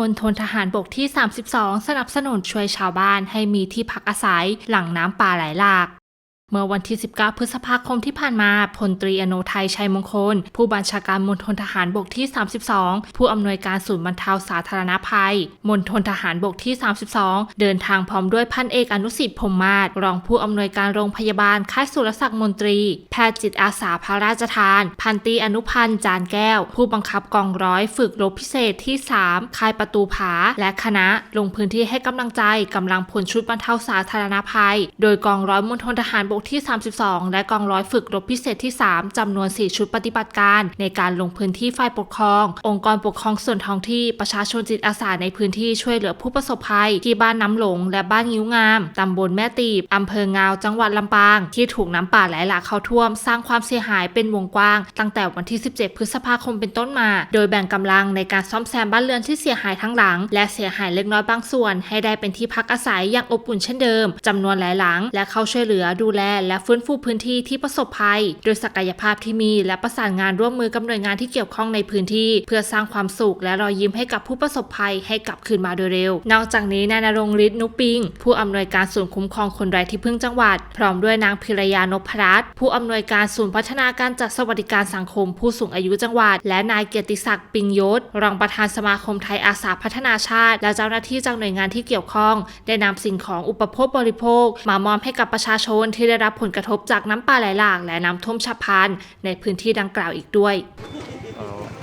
มณฑลทหารบกที่ 32 สนับสนุนช่วยชาวบ้านให้มีที่พักอาศัยหลังน้ำป่าไหลหลาก เมื่อวันที่ 19 พฤษภาคมที่ผ่านมาพลตรีอโนไทยชัยมงคล ผู้บัญชาการมณฑลทหารบกที่ 32 ผู้อำนวยการศูนย์บรรเทาสาธารณภัยมณฑลทหารบกที่ 32 เดินทางพร้อมด้วยพันเอกอนุสิทธิ์พมมาศรองผู้อำนวยการโรงพยาบาลค่ายสุรศักดิ์มนตรี แพทย์จิตอาสาพระราชทาน พันตีอนุพันธ์จานแก้ว ผู้บังคับกองร้อยฝึกรบพิเศษที่ 3 ค่ายประตูผา และคณะลงพื้นที่ให้กำลังใจกำลังพลชุดบรรเทาสาธารณภัย โดยกองร้อยมณฑลทหารบกที่ 32 และกองร้อยฝึกรบพิเศษที่ 3 จำนวน 4 ชุดปฏิบัติการ ในการลงพื้นที่ฝ่ายปกครอง องค์กรปกครองส่วนท้องที่ประชาชนจิตอาสาในพื้นที่ช่วยเหลือผู้ประสบภัย ที่บ้านน้ำหลง และบ้านงิ้วงาม ตำบลแม่ตีบ อำเภองาว จังหวัดลำปาง ที่ถูกน้ำป่าไหลหลากเข้าท่วม สร้างความเสียหายเป็นวงกว้าง ตั้งแต่วันที่ 17 พฤษภาคมเป็นต้นมา โดยแบ่งกำลังในการซ่อมแซมบ้านเรือนที่เสียหายทั้งหลัง และเสียหายเล็กน้อยบางส่วน ให้ได้เป็นที่พักอาศัยอย่างอบอุ่นเช่นเดิมจำนวนหลายหลัง และเข้าช่วยเหลือดูแลและฟื้นฟูพื้นที่ที่ประสบภัย โดยศักยภาพที่มีและประสานงานร่วมมือกับหน่วยงานที่เกี่ยวข้องในพื้นที่ เพื่อสร้างความสุขและรอยยิ้มให้กับผู้ประสบภัยให้กลับคืนมาโดยเร็ว นอกจากนี้นายนรงฤทธิ์นุปิง ผู้อำนวยการศูนย์คุ้มครองคนไร้ที่พึ่งจังหวัด พร้อมด้วยนางพิรยานพรัตน์ผู้อำนวยการศูนย์พัฒนาการจัดสวัสดิการสังคม ผู้สูงอายุจังหวัด และนายเกียรติศักดิ์ปิงยศรองประธานสมาคมไทยอาสาพัฒนาชาติ และเจ้าหน้าที่จากหน่วยงานที่เกี่ยวข้อง ได้นำสิ่งของอุปโภคบริโภค มามอบให้กับประชาชนที่ได้รับผลกระทบจากน้ำป่าไหลหลากและน้ำท่วมฉับพลันในพื้นที่ดังกล่าวอีกด้วย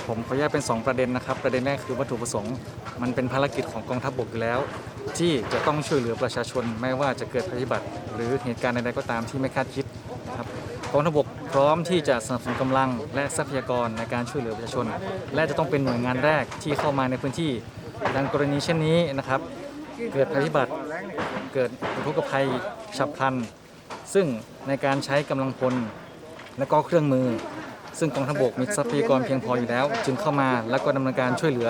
ผมขอแยกเป็น 2 ประเด็นนะครับ ประเด็นแรกคือวัตถุประสงค์ มันเป็นภารกิจของกองทัพบกอยู่แล้ว ที่จะต้องช่วยเหลือประชาชนไม่ว่าจะเกิดภัยพิบัติ หรือเหตุการณ์ใดๆก็ตามที่ไม่คาดคิดครับกองทัพบกพร้อมที่จะสนับสนุนกำลังและทรัพยากรในการช่วยเหลือประชาชน และจะต้องเป็นหน่วยงานแรกที่เข้ามาในพื้นที่ดังกรณีเช่นนี้นะครับ เกิดภัยพิบัติเกิดอุทกภัยฉับพลัน ซึ่งในการใช้กำลังพลและก็เครื่องมือ ซึ่งกองทัพบกมีทรัพยากรเพียงพออยู่แล้ว จึงเข้ามาแล้วก็ดำเนินการช่วยเหลือ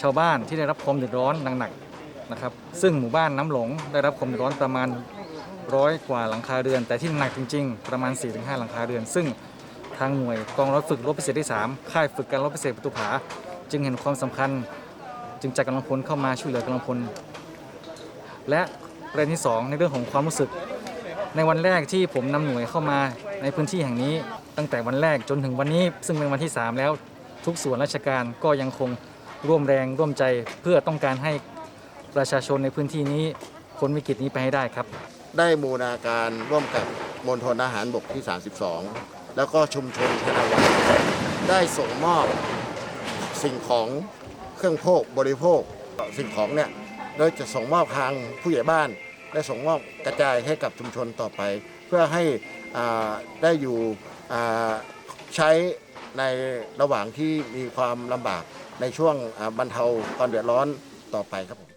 ชาวบ้านที่ได้รับความเดือดร้อนหนักๆนะครับ ซึ่งหมู่บ้านน้ำหลงได้รับความเดือดร้อนประมาณร้อยกว่าหลังคาเรือน แต่ที่หนักจริง ๆ ประมาณ 4-5 หลังคาเรือน ซึ่งทางหน่วยกองร้อยฝึกรบพิเศษที่ 3 ค่ายฝึกการรบพิเศษประตูผา จึงเห็นความสำคัญ จึงจัดกำลังพลเข้ามาช่วยเหลือกำลังพล และประเด็นที่ 2 ในเรื่องของความรู้สึก ในวันแรกที่ผมนำหน่วยเข้ามาในพื้นที่แห่งนี้ ตั้งแต่วันแรกจนถึงวันนี้ ซึ่งเป็นวันที่ 3 แล้วทุกส่วนราชการก็ยังคงร่วมแรงร่วมใจเพื่อต้องการให้ประชาชนในพื้นที่นี้พ้นวิกฤตนี้ไปให้ได้ครับ ได้บูรณาการร่วมกับมณฑลทหารบกที่ 32 แล้วก็ชุมชนธนวัฒน์ได้ส่งมอบสิ่งของเครื่องโภคบริโภคสิ่งของเนี่ยโดยจะส่งมอบทางผู้ใหญ่บ้าน ได้ส่งมอบกระจายให้กับชุมชนต่อไป เพื่อให้ได้อยู่ใช้ในระหว่างที่มีความลำบากในช่วงบรรเทาความเดือดร้อนต่อไปครับผม